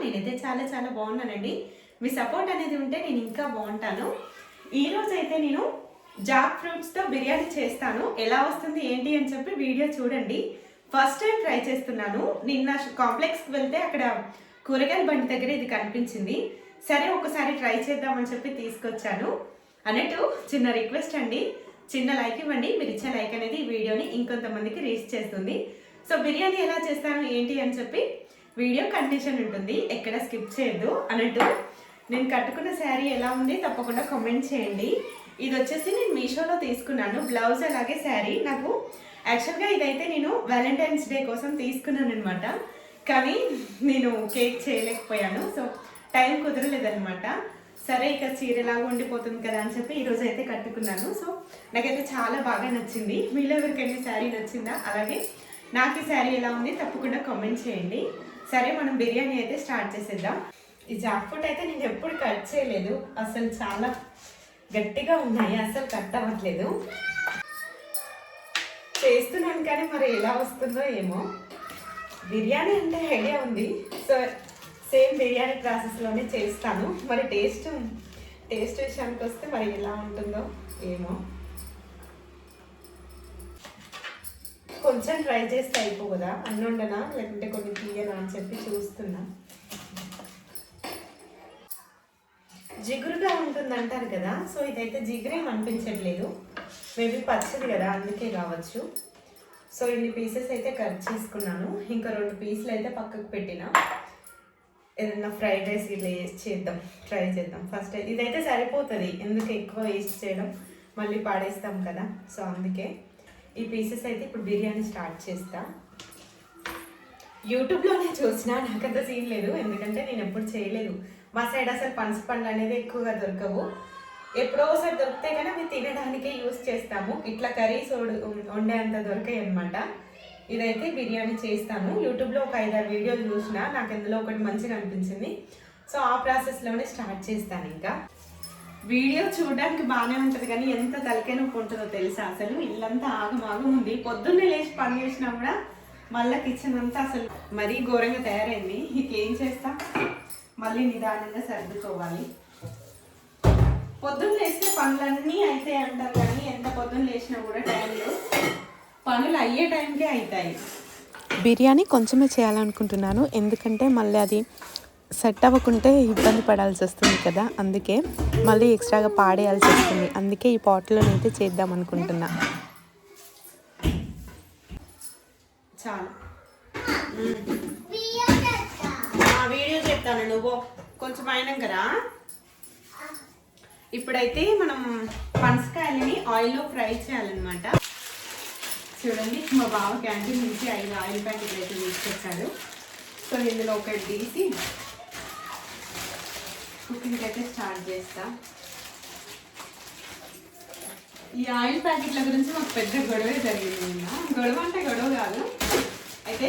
నేనైతే చాలా చాలా బాగున్నానండి. మీ సపోర్ట్ అనేది ఉంటే నేను ఇంకా బాగుంటాను. ఈ రోజు అయితే నేను జాక్ ఫ్రూట్స్తో బిర్యానీ చేస్తాను. ఎలా వస్తుంది ఏంటి అని చెప్పి వీడియో చూడండి. ఫస్ట్ టైం ట్రై చేస్తున్నాను. నిన్న కాంప్లెక్స్కి వెళ్తే అక్కడ కూరగాయల బండి దగ్గర ఇది కనిపించింది. సరే ఒకసారి ట్రై చేద్దామని చెప్పి తీసుకొచ్చాను. అన్నట్టు చిన్న రిక్వెస్ట్ అండి. చిన్న లైక్ ఇవ్వండి. మీరు ఇచ్చే లైక్ అనేది ఈ వీడియోని ఇంకొంతమందికి రీచ్ చేస్తుంది. సో బిర్యానీ ఎలా చేస్తాను ఏంటి అని చెప్పి వీడియో కండిషన్ ఉంటుంది ఎక్కడ స్కిప్ చేయొద్దు అన్నట్టు. నేను కట్టుకున్న శారీ ఎలా ఉంది తప్పకుండా కామెంట్ చేయండి. ఇది వచ్చేసి నేను మీషోలో తీసుకున్నాను బ్లౌజ్ అలాగే శారీ. నాకు యాక్చువల్గా ఇదైతే నేను వ్యాలంటైన్స్ డే కోసం తీసుకున్నాను అనమాట కానీ నేను కేక్ చేయలేకపోయాను సో టైం కుదరలేదనమాట సరే ఇక చీర ఎలాగో ఉండిపోతుంది కదా అని చెప్పి ఈరోజు అయితే కట్టుకున్నాను. సో నాకైతే చాలా బాగా నచ్చింది. మీలో ఎవరికైనా శారీ నచ్చిందా? అలాగే నాకు ఈ శారీ ఎలా ఉంది తప్పకుండా కామెంట్ చేయండి. సరే మనం బిర్యానీ అయితే స్టార్ట్ చేసేద్దాం. ఈ జాక్ ఫ్రూట్ అయితే నేను ఎప్పుడు కట్ చేయలేదు. అసలు చాలా గట్టిగా ఉన్నాయి అసలు కట్ అవ్వట్లేదు. చేస్తున్నాను కానీ మరి ఎలా వస్తుందో ఏమో. బిర్యానీ అంటే ఐడియా ఉంది. సో సేమ్ బిర్యానీ ప్రాసెస్లోనే చేస్తాను. మరి టేస్ట్ టేస్ట్ విషయానికి వస్తే మరి ఎలా ఉంటుందో ఏమో. కొంచెం ట్రై చేస్తే అయిపోదా అన్ని ఉండనా లేకుంటే కొన్ని తీయనా అని చెప్పి చూస్తున్నా. జిగురుగా ఉంటుంది అంటారు కదా సో ఇదైతే జిగురేం అనిపించట్లేదు. మేబీ పచ్చది కదా అందుకే కావచ్చు. సో ఇన్ని పీసెస్ అయితే కట్ చేసుకున్నాను. ఇంకా రెండు పీసులు అయితే పక్కకు పెట్టిన. ఏదైనా ఫ్రైడ్ రైస్ ఇట్లా వేస్ట్ చేద్దాం ట్రై చేద్దాం. ఫస్ట్ ఇదైతే సరిపోతుంది ఎందుకు ఎక్కువ వేస్ట్ చేయడం? మళ్ళీ పాడేస్తాం కదా సో అందుకే. ఈ పీసెస్ అయితే ఇప్పుడు బిర్యానీ స్టార్ట్ చేస్తా. యూట్యూబ్లోనే చూసినా నాకంత సీన్ లేదు ఎందుకంటే నేను ఎప్పుడు చేయలేదు. మా సైడ్ అసలు పనస పండ్లు అనేది ఎక్కువగా దొరకవు. ఎప్పుడో ఒకసారి దొరికితే కానీ అవి తినడానికే యూస్ చేస్తాము. ఇట్లా కర్రీస్ వండేంత దొరకాయి అనమాట ఇదైతే బిర్యానీ చేస్తాను. యూట్యూబ్లో ఒక ఐదారు వీడియోలు చూసిన నాకు ఇందులో ఒకటి మంచిగా అనిపించింది. సో ఆ ప్రాసెస్లోనే స్టార్ట్ చేస్తాను ఇంకా. వీడియో చూడడానికి బాగానే ఉంటుంది కానీ ఎంత తలకే నొప్పి ఉంటుందో తెలుసా? అసలు ఇల్లంతా ఆగమాగం ఉంది. పొద్దున్నే లేచి పని చేసినా కూడా మళ్ళీ కిచెన్ అంతా అసలు మరీ ఘోరంగా తయారైంది. ఇంకేం చేస్తా? మళ్ళీ నిదానంగా సర్దుకోవాలి. పొద్దున్న లేస్తే పనులన్నీ అవుతాయి అంటారు కానీ ఎంత పొద్దున్న లేచినా కూడా టైంలో పనులు అయ్యే టైంకే అవుతాయి బిర్యానీ కొంచెమే చేయాలనుకుంటున్నాను. ఎందుకంటే మళ్ళీ అది సెట్ అవ్వకుంటే ఇబ్బంది పడాల్సి వస్తుంది కదా అందుకే మళ్ళీ ఎక్స్ట్రాగా పాడేయాల్సి వస్తుంది. అందుకే ఈ పాట్లోనైతే చేద్దాం అనుకుంటున్నా. చాలు. ఆ వీడియో చెప్తాను నువ్వు కొంచెం అయినాకరా ఇప్పుడైతే మనం పనసకాయలని ఆయిల్లో ఫ్రై చేయాలన్నమాట. చూడండి మా బావ క్యాంటీన్ నుంచి ఐదు ఆయిల్ ప్యాకెట్లు అయితే తీసుకొచ్చాడు సో ఇందులో ఒకటి తీసి కుకింగ్ అయితే స్టార్ట్ చేస్తా. ఈ ఆయిల్ ప్యాకెట్ల గురించి మాకు పెద్ద గొడవ జరిగింది నిన్న. గొడవ అంటే గొడవ కాదు. అయితే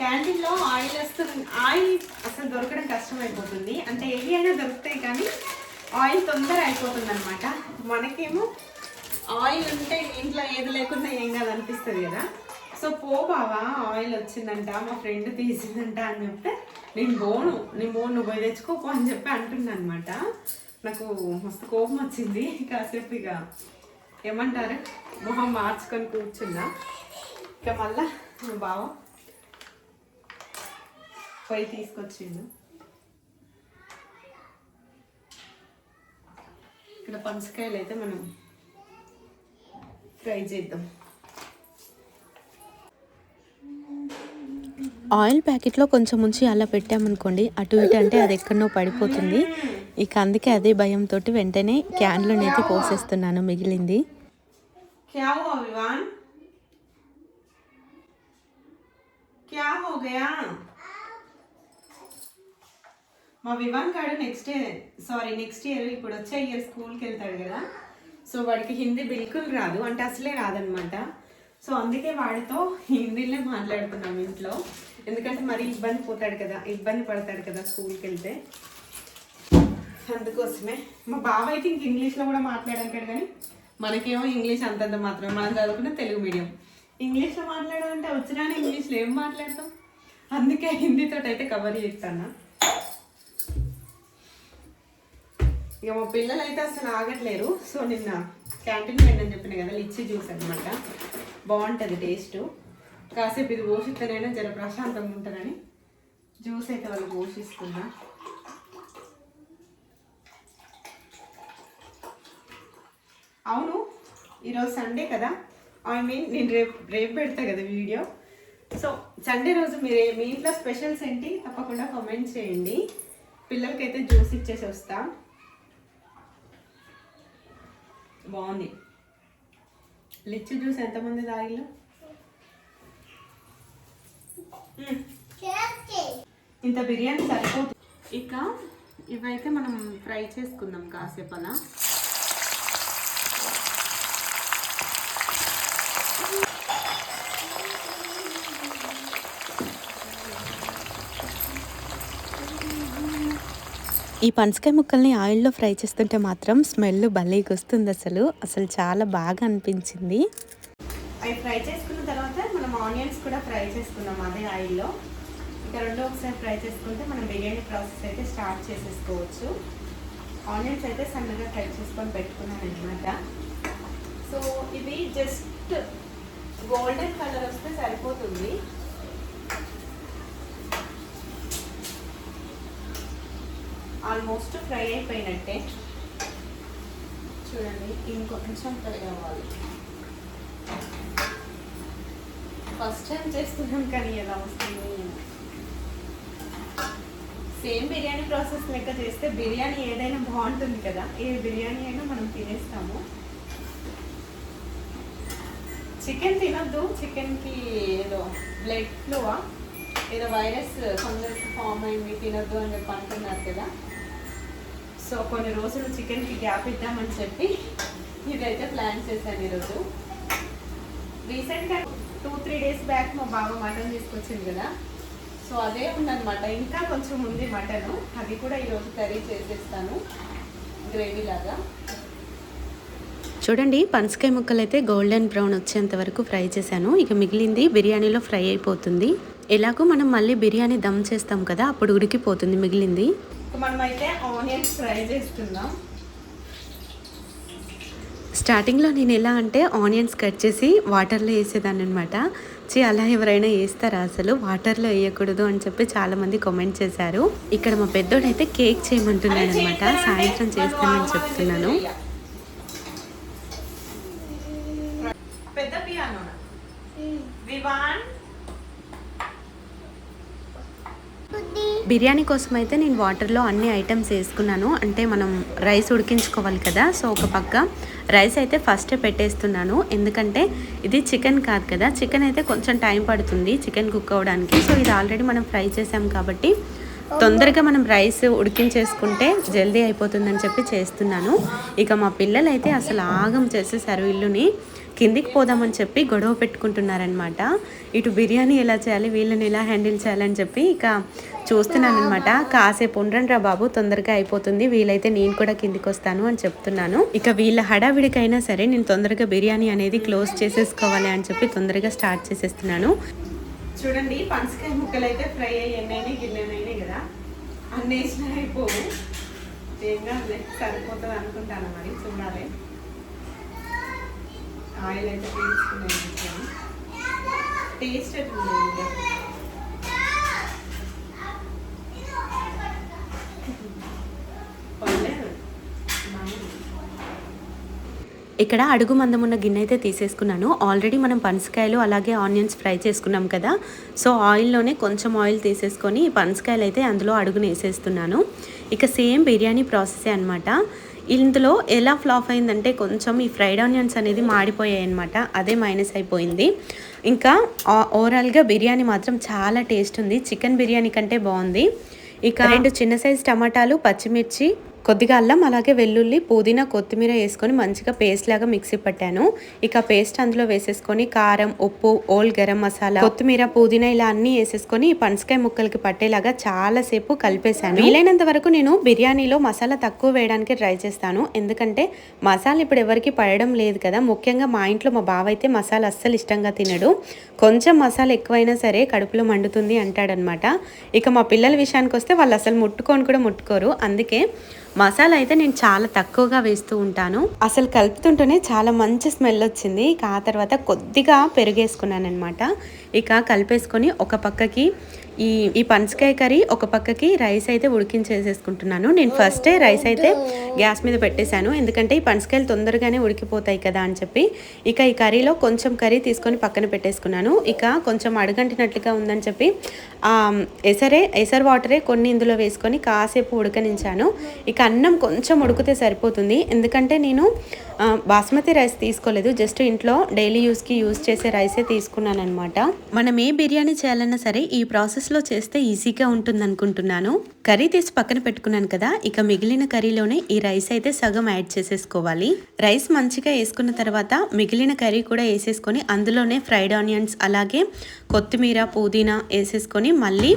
క్యాంటీన్లో ఆయిల్ వస్తుంది ఆయిల్ అసలు దొరకడం కష్టమైపోతుంది. అంటే ఏవి అయినా దొరుకుతాయి కానీ ఆయిల్ తొందర అయిపోతుంది అనమాట మనకేమో ఆయిల్ ఉంటే ఇంట్లో ఏది లేకుండా ఏం కాదు అనిపిస్తుంది కదా. సో పో బావా ఆయిల్ వచ్చిందంట మా ఫ్రెండ్ తీసిందంట అని చెప్తే నేను పోను నేను పోను నువ్వు పోయి తెచ్చుకోపో అని చెప్పి అంటున్నా అనమాట నాకు మస్తు కోపం వచ్చింది. కాసేపు ఇక ఏమంటారు? మొహం మార్చుకొని కూర్చున్నా. ఇక మళ్ళా బావ పోయి తీసుకొచ్చిండు. ఇక్కడ పనసకాయలు అయితే మనం ఫ్రై చేద్దాం. ఆయిల్ ప్యాకెట్లో కొంచెం ఉంచి అలా పెట్టామనుకోండి అటు ఇటు అంటే అది ఎక్కడనో పడిపోతుంది ఇక అందుకే అదే భయంతో వెంటనే క్యాన్లోనైతే పోసేస్తున్నాను మిగిలింది क्या हुआ विवान क्या हो गया మా వివాన్ గాడు నెక్స్ట్ సారీ నెక్స్ట్ ఇయర్ ఇప్పుడు వచ్చే ఇయర్ స్కూల్కి వెళ్తాడు కదా సో వాడికి హిందీ బిల్కుల్ రాదు అంటే అసలే రాదనమాట సో అందుకే వాడితో హిందీలో మాట్లాడుతున్నాం ఇంట్లో. ఎందుకంటే మరి ఇబ్బంది పోతాడు కదా ఇబ్బంది పడతాడు కదా స్కూల్కి వెళ్తే. అందుకోసమే. మా బావ అయితే ఇంక ఇంగ్లీష్లో కూడా మాట్లాడంటాడు కానీ మనకేమో ఇంగ్లీష్ అంతంత మాత్రమే మనం చదువుకున్న తెలుగు మీడియం. ఇంగ్లీష్లో మాట్లాడాలంటే వచ్చినా ఇంగ్లీష్లో ఏం మాట్లాడతాం? అందుకే హిందీతో అయితే కవర్ చేస్తాను? ఇక మా పిల్లలు అయితే అసలు ఆగట్లేరు. సో నిన్న క్యాంటీన్ వెళ్ళని చెప్పిన కదా ఇచ్చి జ్యూస్ అనమాట బాగుంటుంది టేస్ట్. కాసేపు ఇది పోషిస్తేనైనా జర ప్రశాంతంగా ఉంటుందని జ్యూస్ అయితే వాళ్ళు పోషిస్తున్నా. అవును ఈరోజు సండే కదా. ఐ మీన్ నేను రేపు రేపు పెడతా కదా వీడియో. సో సండే రోజు మీరు మీ ఇంట్లో స్పెషల్స్ ఏంటి? తప్పకుండా కామెంట్ చేయండి. పిల్లలకైతే జ్యూస్ ఇచ్చేసి వస్తా. బాగుంది. లిచ్చి జ్యూస్ ఎంతమంది తాగిలు ఇంత బిర్యానీ సరిపోతుంది ఇక ఇవైతే మనం ఫ్రై చేసుకుందాం కాసేపు అలా ఈ పనసకాయ ముక్కల్ని ఆయిల్లో ఫ్రై చేస్తుంటే మాత్రం స్మెల్ భలేకి వస్తుంది అసలు. అసలు చాలా బాగా అనిపించింది. అవి ఫ్రై చేసుకున్న తర్వాత మనం ఆనియన్స్ కూడా ఫ్రై చేసుకున్నాం అదే ఆయిల్లో. ఇంకా రెండు ఒకసారి ఫ్రై చేసుకుంటే మనం బిర్యానీ ప్రాసెస్ అయితే స్టార్ట్ చేసేసుకోవచ్చు. ఆనియన్స్ అయితే సన్నగా ఫ్రై చేసుకొని పెట్టుకున్నాను అనమాట సో ఇవి జస్ట్ గోల్డెన్ కలర్ వస్తే సరిపోతుంది. ఆల్మోస్ట్ ఫ్రై అయిపోయినట్టే. చూడండి ఇంకొంచెం ఫ్రై అవ్వాలి. ఫస్ట్ టైం చేస్తున్నాం కానీ ఎలా వస్తుంది? సేమ్ బిర్యానీ ప్రాసెస్ లెక్క చేస్తే బిర్యానీ ఏదైనా బాగుంటుంది కదా ఏ బిర్యానీ అయినా మనం తినేస్తాము. చికెన్ తినద్దు చికెన్కి ఏదో బ్లడ్ ఫ్లోవా ఏదో వైరస్ ఫంగస్ ఫామ్ అయింది తినద్దు అని చెప్పి అంటున్నారు కదా. సో కొన్ని రోజులు చికెన్కి గ్యాప్ ఇద్దామని చెప్పి ఇదైతే ప్లాన్ చేశాను ఈరోజు. రీసెంట్గా టూ త్రీ డేస్ బ్యాక్ మా బాబు మటన్ తీసుకొచ్చింది కదా. సో అదే ఉందన్నమాట. ఇంకా కొంచెం ఉంది మటను. అది కూడా ఈరోజు కర్రీ చేసేస్తాను. గ్రేవీ లాగా. చూడండి పనసకాయ ముక్కలు అయితే గోల్డెన్ బ్రౌన్ వచ్చేంత వరకు ఫ్రై చేశాను. ఇక మిగిలింది బిర్యానీలో ఫ్రై అయిపోతుంది. ఎలాగో మనం మళ్ళీ బిర్యానీ దమ్ చేస్తాం కదా అప్పుడు ఉడికిపోతుంది మిగిలింది. మనమైతే ఆనియన్స్ ఫ్రై చేస్తున్నాం స్టార్టింగ్లో నేను ఎలా అంటే ఆనియన్స్ కట్ చేసి వాటర్లో వేసేదాన్ని అనమాట చీ అలా ఎవరైనా వేస్తారా అసలు? వాటర్లో వేయకూడదు అని చెప్పి చాలా మంది కామెంట్ చేశారు. ఇక్కడ మా పెద్దోడైతే కేక్ చేయమంటున్నాడు అనమాట సాయంత్రం చేస్తానని చెప్తున్నాను పెద్ద పియానో వివాన్ బిర్యానీ కోసం అయితే నేను వాటర్లో అన్ని ఐటమ్స్ వేసుకున్నాను. అంటే మనం రైస్ ఉడికించుకోవాలి కదా సో ఒక పక్క రైస్ అయితే ఫస్ట్ పెట్టేస్తున్నాను. ఎందుకంటే ఇది చికెన్ కాదు కదా చికెన్ అయితే కొంచెం టైం పడుతుంది చికెన్ కుక్ అవ్వడానికి. సో ఇది ఆల్రెడీ మనం ఫ్రై చేసాం కాబట్టి తొందరగా మనం రైస్ ఉడికించేసుకుంటే జల్దీ అయిపోతుందని చెప్పి చేస్తున్నాను. ఇక మా పిల్లలైతే అసలు ఆగం చేసేసారు ఇల్లుని. కిందికి పోదామని చెప్పి గొడవ పెట్టుకుంటున్నారనమాట ఇటు బిర్యానీ ఎలా చేయాలి వీళ్ళని ఎలా హ్యాండిల్ చేయాలని చెప్పి ఇక చూస్తున్నాను అనమాట కాసేపు ఉండండి రా బాబు తొందరగా అయిపోతుంది వీలైతే నేను కూడా కిందికి వస్తాను అని చెప్తున్నాను. ఇక వీళ్ళ హడావిడికైనా సరే నేను తొందరగా బిర్యానీ అనేది క్లోజ్ చేసేసుకోవాలి అని చెప్పి తొందరగా స్టార్ట్ చేసేస్తున్నాను. చూడండి పనసకాయ ముక్కలు అయితే ఫ్రై అయ్యాయి గిన్నెనైనాయి కదా అన్ని అయిపోవు. ఏం కాదు సరిపోతుంది అనుకుంటాను మరి చూడాలి. ఆయిల్ అయితే పీల్చుకున్నాను టేస్ట్ ఎట్లుంది ఇక్కడ అడుగు మందం ఉన్న గిన్నె అయితే తీసేసుకున్నాను. ఆల్రెడీ మనం పనసకాయలు అలాగే ఆనియన్స్ ఫ్రై చేసుకున్నాం కదా. సో ఆయిల్లోనే కొంచెం ఆయిల్ తీసేసుకొని పనసకాయలు అయితే అందులో అడుగును వేసేస్తున్నాను. ఇక సేమ్ బిర్యానీ ప్రాసెసే అనమాట ఇందులో ఎలా ఫ్లాప్ అయిందంటే కొంచెం ఈ ఫ్రైడ్ ఆనియన్స్ అనేది మాడిపోయాయి అనమాట అదే మైనస్ అయిపోయింది. ఇంకా ఓవరాల్గా బిర్యానీ మాత్రం చాలా టేస్ట్ ఉంది. చికెన్ బిర్యానీ కంటే బాగుంది. ఇక రెండు చిన్న సైజ్ టమాటాలు పచ్చిమిర్చి కొద్దిగా అల్లం అలాగే వెల్లుల్లి పుదీనా కొత్తిమీర వేసుకొని మంచిగా పేస్ట్ లాగా మిక్సీ పట్టాను. ఇక పేస్ట్ అందులో వేసేసుకొని కారం ఉప్పు ఓల్ గరం మసాలా కొత్తిమీర పుదీనా ఇలా అన్ని వేసేసుకొని ఈ పనసకాయ ముక్కలకి పట్టేలాగా చాలా సేపు కలిపేశాను. వీలైనంత వరకు నేను బిర్యానీలో మసాలా తక్కువ వేయడానికి ట్రై చేస్తాను. ఎందుకంటే మసాలా ఇప్పుడు ఎవరికి పడడం లేదు కదా. ముఖ్యంగా మా ఇంట్లో మా బావ అయితే మసాలా అస్సలు ఇష్టంగా తినడు. కొంచెం మసాలా ఎక్కువైనా సరే కడుపులో మండుతుంది అంటాడనమాట. ఇక మా పిల్లల విషయానికి వస్తే వాళ్ళు అసలు ముట్టుకొని కూడా ముట్టుకోరు. అందుకే మసాలా అయితే నేను చాలా తక్కువగా వేస్తూ ఉంటాను. అసలు కలుపుతుంటేనే చాలా మంచి స్మెల్ వచ్చింది. ఇక ఆ తర్వాత కొద్దిగా పెరుగేసుకున్నాను అనమాట ఇక కలిపేసుకొని ఒక పక్కకి ఈ ఈ పనసకాయ కర్రీ ఒక పక్కకి రైస్ అయితే ఉడికించేసేసుకుంటున్నాను. నేను ఫస్టే రైస్ అయితే గ్యాస్ మీద పెట్టేశాను. ఎందుకంటే ఈ పనసకాయలు తొందరగానే ఉడికిపోతాయి కదా అని చెప్పి. ఇక ఈ కర్రీలో కొంచెం కర్రీ తీసుకొని పక్కన పెట్టేసుకున్నాను. ఇక కొంచెం అడుగంటినట్లుగా ఉందని చెప్పి ఎసరే ఎసర్ వాటరే కొన్ని ఇందులో వేసుకొని కాసేపు ఉడకనించాను. ఇక అన్నం కొంచెం ఉడికితే సరిపోతుంది. ఎందుకంటే నేను బాస్మతి రైస్ తీసుకోలేదు. జస్ట్ ఇంట్లో డైలీ యూస్కి యూస్ చేసే రైసే తీసుకున్నాను అనమాట మనం ఏ బిర్యానీ చేయాలన్నా సరే ఈ ప్రాసెస్లో చేస్తే ఈజీగా ఉంటుంది అనుకుంటున్నాను కర్రీ తీసి పక్కన పెట్టుకున్నాను కదా ఇక మిగిలిన కర్రీలోనే ఈ రైస్ అయితే సగం యాడ్ చేసేసుకోవాలి. రైస్ మంచిగా వేసుకున్న తర్వాత మిగిలిన కర్రీ కూడా వేసేసుకొని అందులోనే ఫ్రైడ్ ఆనియన్స్ అలాగే కొత్తిమీర పుదీనా వేసేసుకొని మళ్ళీ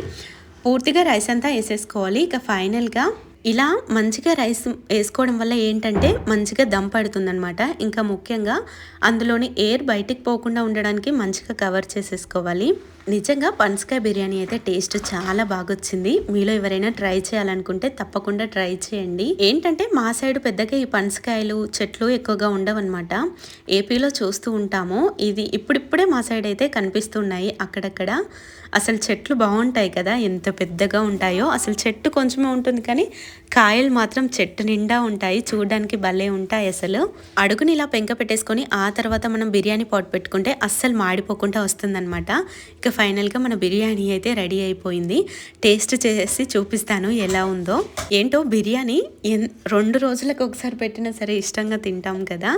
పూర్తిగా రైస్ అంతా వేసేసుకోవాలి. ఇక ఫైనల్గా ఇలా మంచిగా రైస్ వేసుకోవడం వల్ల ఏంటంటే మంచిగా దమ్ పడుతుందనమాట ఇంకా ముఖ్యంగా అందులోని ఎయిర్ బయటికి పోకుండా ఉండడానికి మంచిగా కవర్ చేసేసుకోవాలి. నిజంగా పనసకాయ బిర్యానీ అయితే టేస్ట్ చాలా బాగా వచ్చింది మీలో ఎవరైనా ట్రై చేయాలనుకుంటే తప్పకుండా ట్రై చేయండి. ఏంటంటే మా సైడ్ పెద్దగా ఈ పనసకాయలు చెట్లు ఎక్కువగా ఉండవన్నమాట. ఏపీలో చూస్తూ ఉంటాము. ఇది ఇప్పుడిప్పుడే మా సైడ్ అయితే కనిపిస్తున్నాయి అక్కడక్కడ. అసలు చెట్లు బాగుంటాయి కదా ఎంత పెద్దగా ఉంటాయో. అసలు చెట్టు కొంచెమే ఉంటుంది కానీ కాయలు మాత్రం చెట్టు నిండా ఉంటాయి చూడడానికి భలే ఉంటాయి అసలు. అడుగుని ఇలా పెంక పెట్టేసుకొని ఆ తర్వాత మనం బిర్యానీ పాట్ పెట్టుకుంటే అస్సలు మాడిపోకుండా వస్తుందన్నమాట. ఇక ఫైనల్గా మన బిర్యానీ అయితే రెడీ అయిపోయింది. టేస్ట్ చేసి చూపిస్తాను ఎలా ఉందో. ఏంటో బిర్యానీ ఎన్ రెండు రోజులకు ఒకసారి పెట్టినా సరే ఇష్టంగా తింటాం కదా.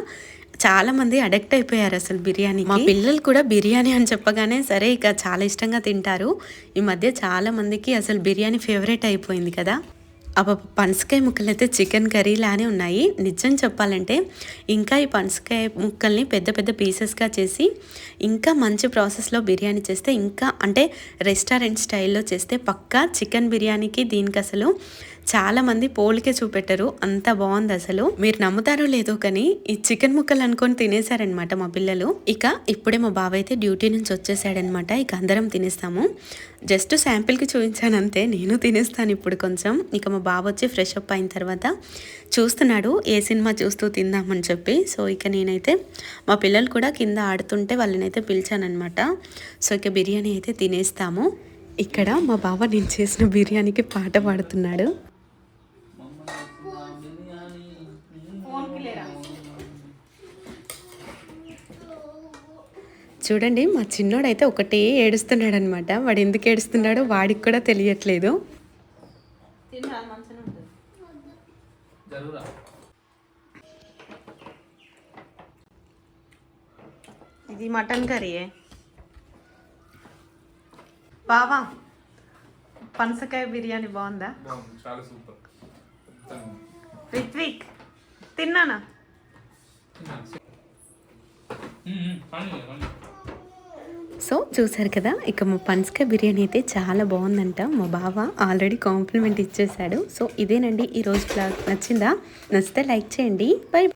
చాలా మంది అడక్ట్ అయిపోయారు అసలు బిర్యానీ మా పిల్లలు కూడా బిర్యానీ అని చెప్పగానే సరే ఇక చాలా ఇష్టంగా తింటారు. ఈ మధ్య చాలా మందికి అసలు బిర్యానీ ఫేవరెట్ అయిపోయింది కదా. అబ్బా పనసకాయ ముక్కలు అయితే చికెన్ కర్రీ లానే ఉన్నాయి. నిజం చెప్పాలంటే ఇంకా ఈ పనసకాయ ముక్కల్ని పెద్ద పెద్ద పీసెస్గా చేసి ఇంకా మంచి ప్రాసెస్లో బిర్యానీ చేస్తే ఇంకా అంటే రెస్టారెంట్ స్టైల్లో చేస్తే పక్కా చికెన్ బిర్యానీకి దీనికి అసలు చాలామంది పోలికే చూపెట్టరు. అంత బాగుంది అసలు. మీరు నమ్ముతారో లేదో కానీ ఈ చికెన్ ముక్కలు అనుకొని తినేశారనమాట మా పిల్లలు. ఇక ఇప్పుడే మా బావ అయితే డ్యూటీ నుంచి వచ్చేసాడనమాట ఇక అందరం తినేస్తాము. జస్ట్ శాంపిల్కి చూపించాను అంతే. నేను తినేస్తాను ఇప్పుడు కొంచెం. ఇక మా బావ వచ్చి ఫ్రెష్ అప్ అయిన తర్వాత చూస్తున్నాడు. ఏ సినిమా చూస్తూ తిందామని చెప్పి. సో ఇక నేనైతే మా పిల్లలు కూడా కింద ఆడుతుంటే వాళ్ళనైతే పిలిచానమాట సో ఇక బిర్యానీ అయితే తినేస్తాము. ఇక్కడ మా బావ నేను చేసిన బిర్యానీకి పాట పాడుతున్నాడు. చూడండి మా చిన్నోడైతే ఒకటే ఏడుస్తున్నాడు అనమాట వాడు ఎందుకు ఏడుస్తున్నాడో వాడికి కూడా తెలియట్లేదు. ఇది మటన్ కర్రీయే బావా పనసకాయ బిర్యానీ బాగుందా? బాగుంది చాలా సూపర్. రిత్విక్ తిన్నానా? సో చూసారు కదా ఇక మా పన్స్కా బిర్యానీ అయితే చాలా బాగుందంట. మా బావ ఆల్రెడీ కాంప్లిమెంట్ ఇచ్చేసాడు సో ఇదేనండి ఈరోజు బ్లాగ్. నచ్చిందా? నచ్చితే లైక్ చేయండి. బై